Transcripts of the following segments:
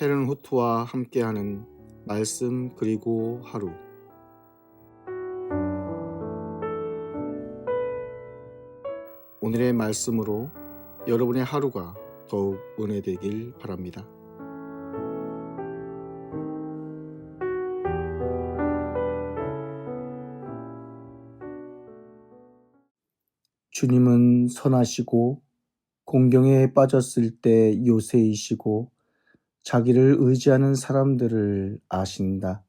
헤른 후트와 함께하는 말씀 그리고 하루 오늘의 말씀으로 여러분의 하루가 더욱 은혜되길 바랍니다. 주님은 선하시고 공경에 빠졌을 때 요새이시고 자기를 의지하는 사람들을 아신다.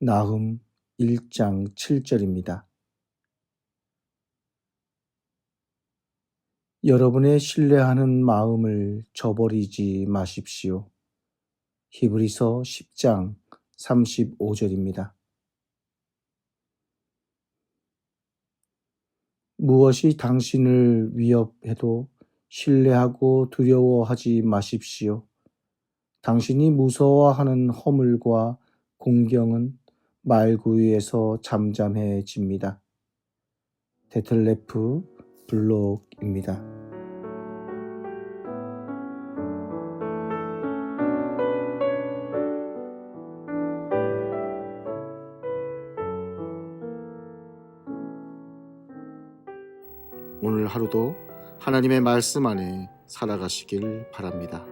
나흠 1장 7절입니다. 여러분의 신뢰하는 마음을 저버리지 마십시오. 히브리서 10장 35절입니다. 무엇이 당신을 위협해도 신뢰하고 두려워하지 마십시오. 당신이 무서워하는 허물과 공경은 말구유에서 잠잠해집니다. 데틀레프 블록입니다. 오늘 하루도 하나님의 말씀 안에 살아가시길 바랍니다.